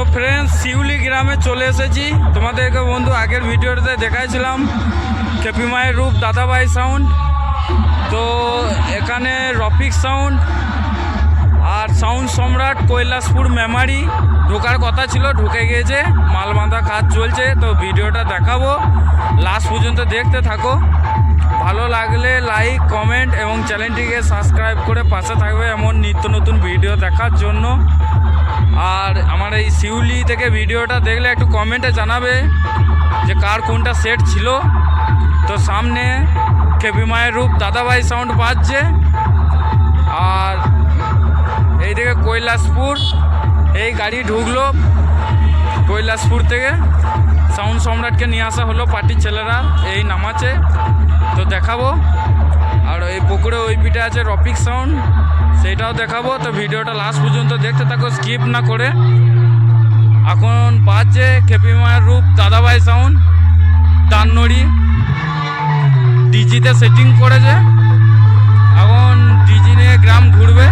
তো ফ্রেন্ডস শিউলি গ্রামে চলে এসেছি। তোমাদেরকে বন্ধু, আগের ভিডিওটাতে দেখাইছিলাম মায়ের রূপ, দাদাভাই সাউন্ড তো এখানে রফিক সাউন্ড আর সাউন্ড সম্রাট কৈলাসপুর মেমারি। ঢোকার কথা ছিল, ঢুকে গিয়েছে মাল বাঁধা কাজ চলছে, তো ভিডিওটা দেখাবো। লাস্ট পর্যন্ত দেখতে থাকো। ভালো লাগলে লাইক কমেন্ট এবং চ্যানেলটিকে সাবস্ক্রাইব করে পাশে থাকবে এমন নিত্য নতুন ভিডিও দেখার জন্য। আর আমার এই শিউলি থেকে ভিডিওটা দেখলে একটু কমেন্টে জানাবে যে কার কোনটা সেট ছিল। তো সামনে কেবি মায়ের রূপ দাদাভাই সাউন্ড বাজছে। আর এই এইদিকে কৈলাসপুর, এই গাড়ি ঢুকলো কৈলাসপুর থেকে। সাউন্ড সম্রাটকে নিয়ে আসা হলো পার্টির ছেলেরা, এই নামাচ্ছে তো দেখাবো। আর এই পুকুরে ওই পিঠে আছে রপিক সাউন্ড সেইটাও দেখাবো। তো ভিডিওটা লাস্ট পর্যন্ত দেখতে থাকো স্কিপ না করে। এখন বাজছে খেপি মায়ের রূপ, দাদাভাই সাউন্ড দাননড়ি ডিজিতে সেটিং করেছে। এখন ডিজি নিয়ে গ্রাম ঘুরবে।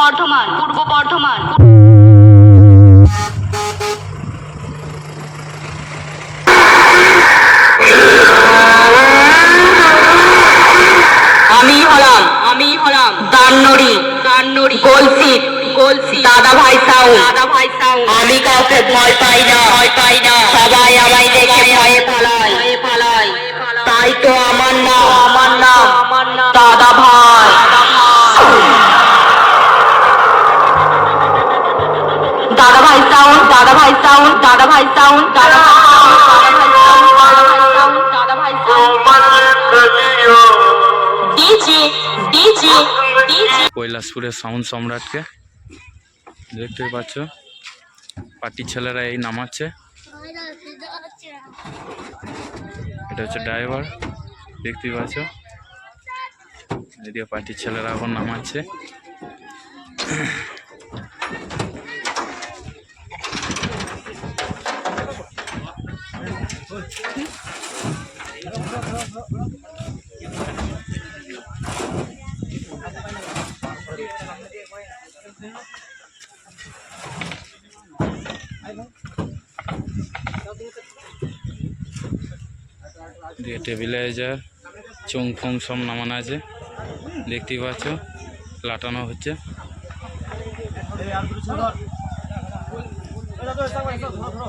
বর্ধমান পূর্ব বর্ধমান। আমি হলাম আমি হলাম গোলসিট গোলসিট দাদা ভাই সাউ। দাদা ভাই সাউ। আমি কাউকে ভয় পাই না। ভয় পাই না। সবাই আমায় দেখে ভয়ে পালায়। ভয়ে পালায়। তাই তো আমার নাম। আমার নাম আমার নাম। দাদা ভাই দাদা ভাই সাউন্ড দাদা ভাই সাউন্ড দাদা ভাই সাউন্ড দাদা ভাই কৈলাসপুরের সাউন্ড সম্রাটকে দেখতে পাচ্ছ। পার্টির ছেলেরা এই নামাচ্ছে। এটা হচ্ছে ড্রাইভার দেখতেই পাচ্ছ। এদিকে পার্টির ছেলেরা এখন নামাচ্ছে। টেবিলাইজার চুং ফুং সব নামানো আছে। দেখতেই পাচ্ছ লাটানো হচ্ছে। ধরো।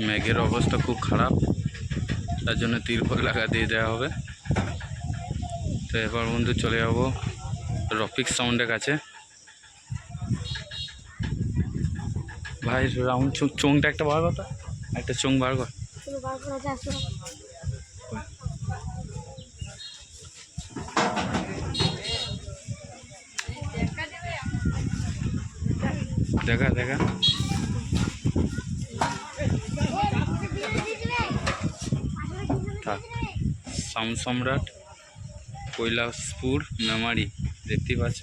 मैगर अवस्था खूब खराब। तर तिरपल लगा दिए देा তো এবার বন্ধু চলে যাব রফিক সাউন্ডের কাছে। ভাই, রাউন্ড চোংটা একটা বার কথা একটা চোং বার কর। দেখা দেখা। থাক। সাউন্ড সম্রাট। কৈলাসপুর মেমারি দেখতেই পাচ্ছ?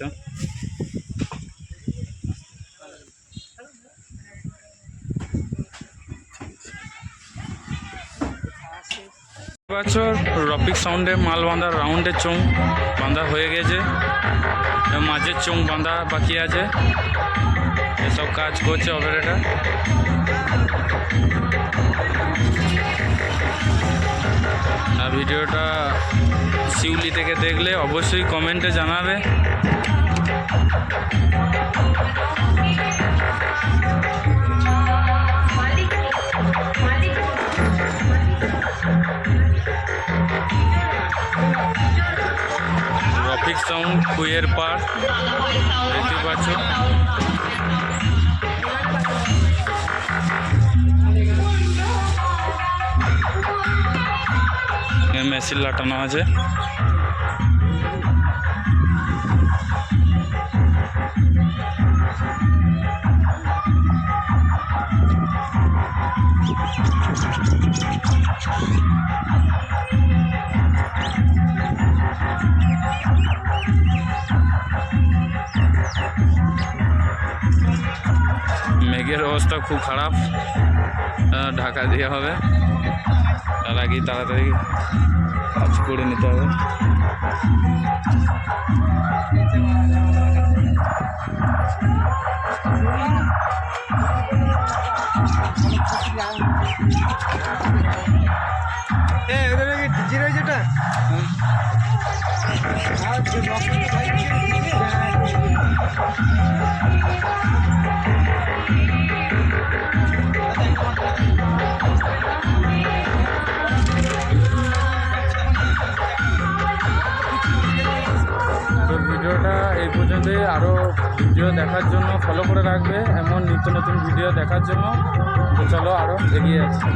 বছর রফিক সাউন্ডে মাল বাঁধা রাউন্ডের চোং বাঁধা হয়ে গেছে। মাঝের চোং বাঁধা বাকি আছে। এসব কাজ করছে অপারেটার ভিডিওটা শিউলি থেকে দেখলে অবশ্যই কমেন্টে জানাবে। রফিক সাউন্ড কুয়ের পার দেখতে পাচ্ছ। মেশিন লাটানো আছে। মেঘের অবস্থা খুব খারাপ। ঢাকা দিয়ে হবে। তার আগে তাড়াতাড়ি। কাজ করে নিতে হবে। তো পর্যন্তই আরও ভিডিও দেখার জন্য ফলো করে রাখবে, এমন নিত্য নতুন ভিডিও দেখার জন্য। তো চলো আরও এগিয়ে যাচ্ছি।